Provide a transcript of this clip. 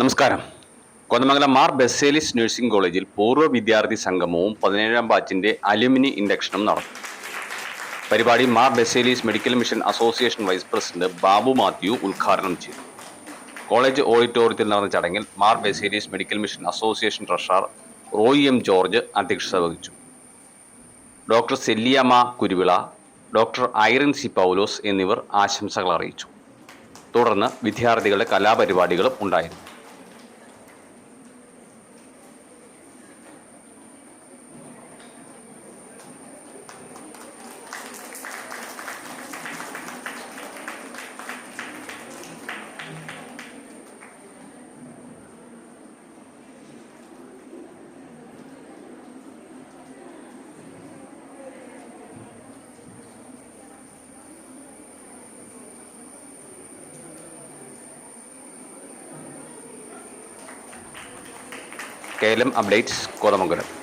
നമസ്കാരം. കോതമംഗലം മാർ ബെസേലിസ് നഴ്സിംഗ് കോളേജിൽ പൂർവ വിദ്യാർത്ഥി സംഗമവും പതിനേഴാം ബാച്ചിന്റെ അലുമിനി ഇൻഡക്ഷനും നടന്നു. പരിപാടി Mar Baselios medical mission association vice president Babu Mathew ഉദ്ഘാടനം ചെയ്തു. കോളേജ് ഓഡിറ്റോറിയത്തിൽ നടന്ന ചടങ്ങിൽ Mar Baselios medical mission association treasurer Roy M George അധ്യക്ഷത വഹിച്ചു. Doctor Celiyamma Kuruvila doctor Irene C Paulose എന്നിവർ ആശംസകൾ അറിയിച്ചു. തുടർന്ന് വിദ്യാർത്ഥികളുടെ കലാപരിപാടികളും ഉണ്ടായിരുന്നു. കേലം അപ്ഡേറ്റ്സ് കോതമംഗലം.